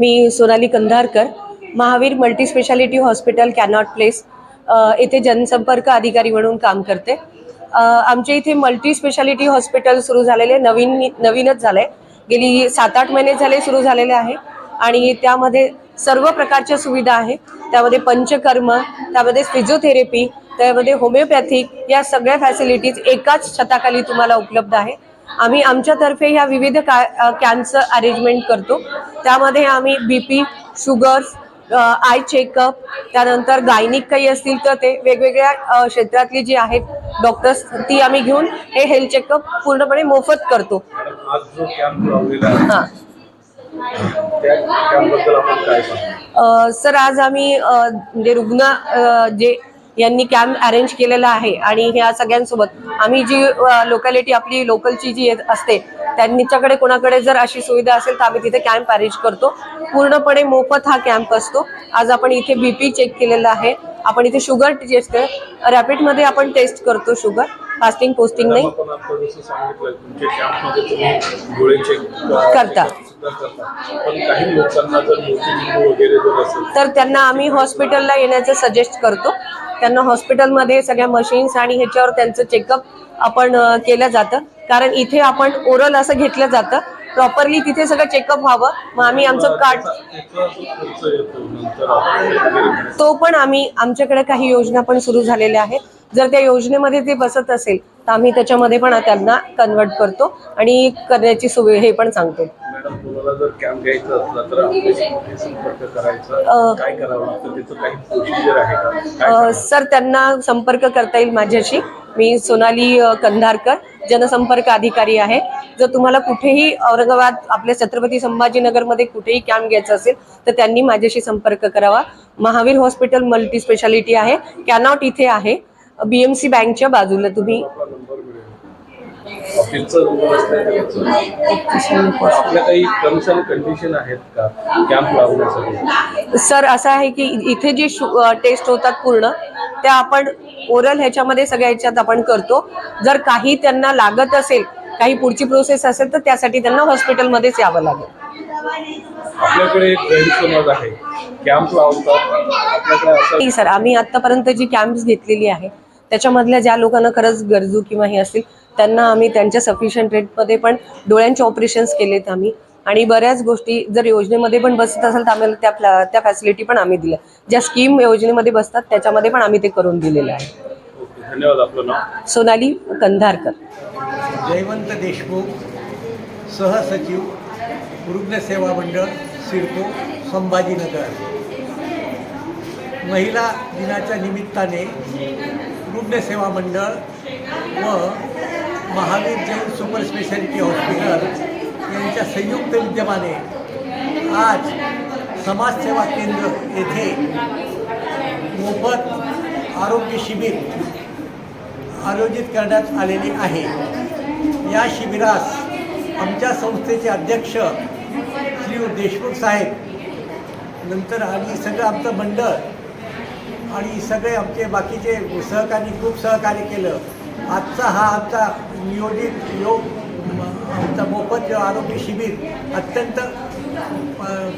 मी Sonali Kandharkar Mahavir multi specialty hospital Connaught Place येथे जनसंपर्क अधिकारी म्हणून काम करते. आमच्या इथे मल्टी स्पेशालिटी हॉस्पिटल सुरू झालेले नवीन नवीनच झालंय. गेली सात आठ महिने झाले सुरू झालेले आहे. आणि त्यामध्ये सर्व प्रकारच्या सुविधा आहे. त्यामध्ये पंचकर्म त्यामध्ये फिजिओथेरपी त्यामध्ये होमिओपॅथिक या सगळ्या फॅसिलिटीज एकाच छताखाली तुम्हाला उपलब्ध आहे. आम्ही आमच्यातर्फे ह्या विविध का कॅम्पचं अरेंजमेंट करतो. त्यामध्ये आम्ही B P sugars eye checkup त्यानंतर गायनिक काही असतील तर ते वेगवेगळ्या क्षेत्रातली जी आहेत डॉक्टर्स ती आम्ही घेऊन हे हेल्थ चेकअप पूर्णपणे मोफत करतो. जो हां. सर आज आम्ही म्हणजे रुग्ण अ, जे यांनी कॅम्प अरेंज केलेला आहे. आणि ह्या सगळ्यांसोबत आम्ही जी लोकॅलिटी आपली लोकलची जी असते त्यांच्याकडे कोणाकडे जर अशी सुविधा असेल तर आम्ही तिथे कॅम्प अरेंज करतो. पूर्णपणे मोफत हा कॅम्प असतो. आज आपण इथे बीपी चेक केलेला आहे. आपण इथे शुगर टेस्ट रॅपिडमध्ये आपण टेस्ट करतो शुगर फास्टिंग पोस्टिंग नाही. करता. तर त्यांना आम्ही हॉस्पिटलला येण्याचं सजेस्ट करतो. त्यांना हॉस्पिटलमध्ये सगळ्या मशीन्स आणि ह्याच्यावर त्यांचं चेकअप आपण केलं जातं. कारण इथे आपण ओरल असं घेतलं जातं. प्रॉपरली तिथे सगळं चेकअप व्हावं. मग आम्ही आमचं कार्ड तो पण आम्ही आमच्याकडे काही योजना पण सुरू झालेल्या आहेत. जर त्या योजनेमध्ये ते बसत असेल तर आम्ही त्याच्यामध्ये पण त्यांना कन्वर्ट करतो आणि करण्याची सुवि हे पण सांगतो. मॅडम तुम्हाला जर कॅम्प घ्यायचा असला तर आपल्याशी संपर्क करायचा? काय करावं लागतं? त्याचं काही प्रोसिजर आहे का? सर त्यांना संपर्क करता येईल माझ्याशी. मी सोनाली कंधारकर जनसंपर्क अधिकारी आहे. जर तुम्हाला कुठेही औरंगाबाद आपल्या छत्रपती संभाजीनगरमध्ये कुठेही कॅम्प घ्यायचा असेल तर त्यांनी माझ्याशी संपर्क करावा. महावीर हॉस्पिटल मल्टी स्पेशालिटी आहे. कॅनॉट इथे आहे. बी एम सी बँकच्या बाजूला तुम्ही असल्याने आपल्या काही टर्म्स अँड कंडिशन आहेत का? कॅम्प लावण्यासाठी? सर असं आहे की इथे जे टेस्ट होतात पूर्ण त्या आपण ओरल ह्याच्यामध्ये सगळ्या ह्याच्यात आपण करतो. जर काही त्यांना लागत असेल काही पुढची प्रोसेस असेल तर त्यासाठी त्यांना हॉस्पिटलमध्येच यावं लागेल. आपल्याकडे एक गैरसमज आहे. कॅम्प लावतात. सर आम्ही आतापर्यंत जी कॅम्प्स घेतलेली आहे त्याच्यामधल्या ज्या लोकांना खरंच गरजू किंवा हे असतील त्यांना आम्ही त्यांच्या सफिशियंट रेटमध्ये पण डोळ्यांचे ऑपरेशन्स केलेत आम्ही. आणि बऱ्याच गोष्टी जर योजनेमध्ये पण बसत असेल तर आम्हाला त्या फ्ला- त्या फॅसिलिटी पण आम्ही दिल्या. ज्या स्कीम योजनेमध्ये बसतात त्याच्यामध्ये पण आम्ही ते करून दिलेलं आहे. ओके धन्यवाद आपलं नाव. सोनाली कंधारकर. जयवंत देशमुख सहसचिव रुग्णसेवा मंडळ सिडको संभाजीनगर. महिला दिनाच्या निमित्ताने रुग्णसेवा मंडळ व Mahavir Jain super specialty hospital यांच्या संयुक्त विद्यमाने आज समाजसेवा केंद्र येथे मोफत आरोग्य शिबिर आयोजित करण्यात आलेली आहे. या शिबिरास आमच्या संस्थेचे अध्यक्ष श्री देशमुख साहेब नंतर आणि सगळं आमचं मंडळ आणि सगळे आमचे बाकीचे सहकारी खूप सहकार्य केलं. आजचा हा आमचा नियोजित योग आमचा मोफत जो आरोग्य शिबिर अत्यंत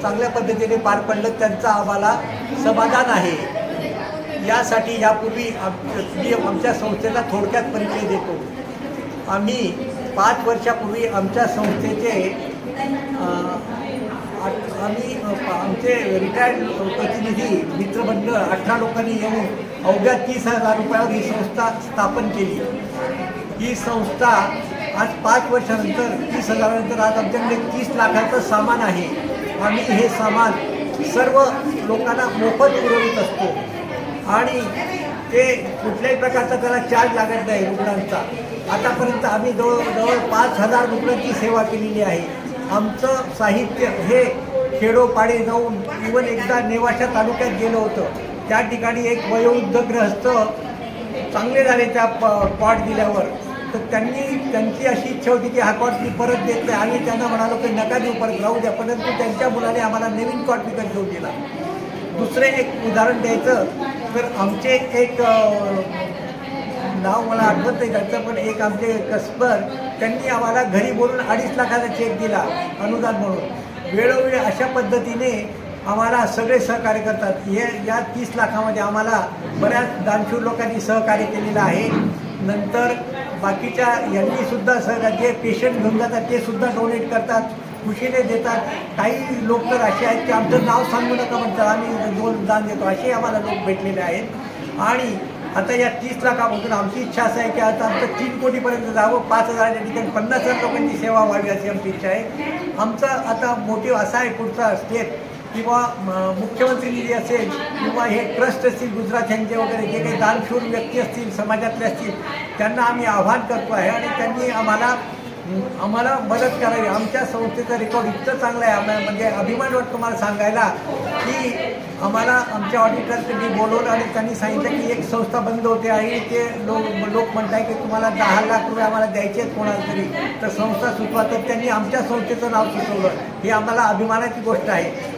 चांगल्या पद्धतीने पार पडलं त्यांचा आम्हाला समाधान आहे. यासाठी यापूर्वी मी आमच्या संस्थेला थोडक्यात परिचय देतो. आम्ही पाच वर्षापूर्वी आमच्या संस्थेचे आम्ही आमचे रिटायर्ड प्रतिनिधी मित्रमंडळ अठरा लोकांनी येऊन अवघ्या तीस हजार रुपयावर ही संस्था स्थापन केली. ही संस्था आज पाच वर्षानंतर तीस हजारानंतर आज आमच्याकडे तीस लाखाचं सामान आहे. आम्ही हे सामान सर्व लोकांना मोफत पुरवत असतो. आणि ते कुठल्याही प्रकारचा त्याला चार्ज लागत नाही रुग्णांचा. आतापर्यंत आम्ही जवळ जवळ पाच हजार रुग्णांची सेवा केलेली आहे. आमचं साहित्य हे खेडोपाडे जाऊन इवन एकदा नेवाशा तालुक्यात गेलो होतं. त्या ठिकाणी एक वयोवृद्ध ग्रहस्थ चांगले झाले त्या प पॉट दिल्यावर. तर त्यांनी त्यांची अशी इच्छा होती की हा कॉट मी परत देत नाही आम्ही त्यांना म्हणालो की नका देऊ परत राहू द्या. परंतु त्यांच्या मुलाने आम्हाला नवीन कॉट विकत घेऊन दिला. दुसरे एक उदाहरण द्यायचं. तर आमचे एक नाव मला आठवत नाही त्यांचं पण एक आमचे कसबर त्यांनी आम्हाला घरी बोलून अडीच लाखाचा चेक दिला अनुदान म्हणून. वेळोवेळी अशा पद्धतीने आम्हाला सगळे सहकार्य करतात. हे या तीस लाखामध्ये आम्हाला बऱ्याच दानशूर लोकांनी सहकार्य केलेलं आहे. नंतर बाकीच्या यांनी सुद्धा जे पेशंट घेऊन जातात ते सुद्धा डोनेट करतात खुशीने देतात. काही लोक तर असे आहेत की आमचं नाव सांगू नका म्हणतात. आम्ही दोन दान देतो. असे आम्हाला लोक भेटलेले आहेत. आणि आता या तीस लाखामधून आमची इच्छा असं आहे की आता आमचं तीन कोटीपर्यंत जावं. पाच हजाराच्या ठिकाणी पन्नास हजार लोकांची सेवा व्हावी अशी आमची इच्छा आहे. आमचा आता मोटिव्ह असा आहे पुढचा स्टेप किंवा मुख्यमंत्री निधी असेल किंवा हे ट्रस्ट असतील गुजरात यांचे वगैरे जे काही दानशूर व्यक्ती असतील समाजातले असतील त्यांना आम्ही आव्हान करतो आहे आणि त्यांनी आम्हाला आम्हाला मदत करावी. आमच्या संस्थेचं रेकॉर्ड इतकं चांगलं आहे. आम्हाला म्हणजे अभिमान वाटतो मला सांगायला की आम्हाला आमच्या ऑडिटरसाठी बोलवलं आणि त्यांनी सांगितलं की एक संस्था बंद होते आणि ते लोक लोक म्हणताय की तुम्हाला दहा लाख रुपये आम्हाला द्यायचे आहेत कोणाला तरी. तर संस्था सुचवा. तर त्यांनी आमच्या संस्थेचं नाव सुचवलं. ही आम्हाला अभिमानाची गोष्ट आहे.